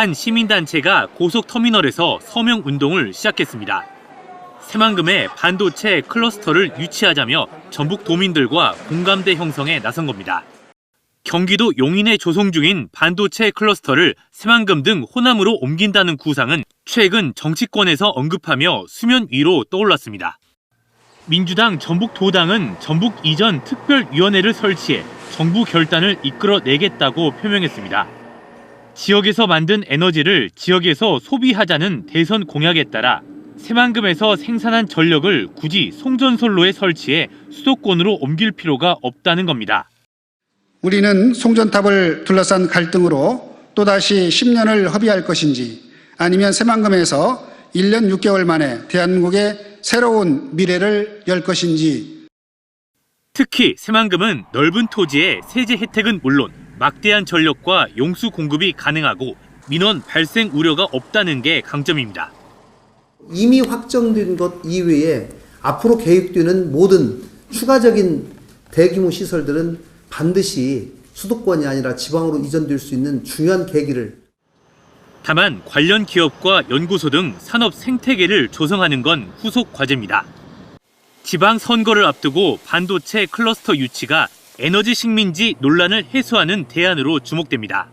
한 시민단체가 고속터미널에서 서명 운동을 시작했습니다. 새만금에 반도체 클러스터를 유치하자며 전북 도민들과 공감대 형성에 나선 겁니다. 경기도 용인에 조성 중인 반도체 클러스터를 새만금 등 호남으로 옮긴다는 구상은 최근 정치권에서 언급하며 수면 위로 떠올랐습니다. 민주당 전북도당은 전북 이전 특별위원회를 설치해 정부 결단을 이끌어내겠다고 표명했습니다. 지역에서 만든 에너지를 지역에서 소비하자는 대선 공약에 따라 새만금에서 생산한 전력을 굳이 송전솔로에 설치해 수도권으로 옮길 필요가 없다는 겁니다. 우리는 송전탑을 둘러싼 갈등으로 또다시 10년을 허비할 것인지 아니면 새만금에서 1년 6개월 만에 대한민국의 새로운 미래를 열 것인지 특히 새만금은 넓은 토지에 세제 혜택은 물론 막대한 전력과 용수 공급이 가능하고 민원 발생 우려가 없다는 게 강점입니다. 이미 확정된 것 이외에 앞으로 계획되는 모든 추가적인 대규모 시설들은 반드시 수도권이 아니라 지방으로 이전될 수 있는 중요한 계기를 다만 관련 기업과 연구소 등 산업 생태계를 조성하는 건 후속 과제입니다. 지방 선거를 앞두고 반도체 클러스터 유치가 에너지 식민지 논란을 해소하는 대안으로 주목됩니다.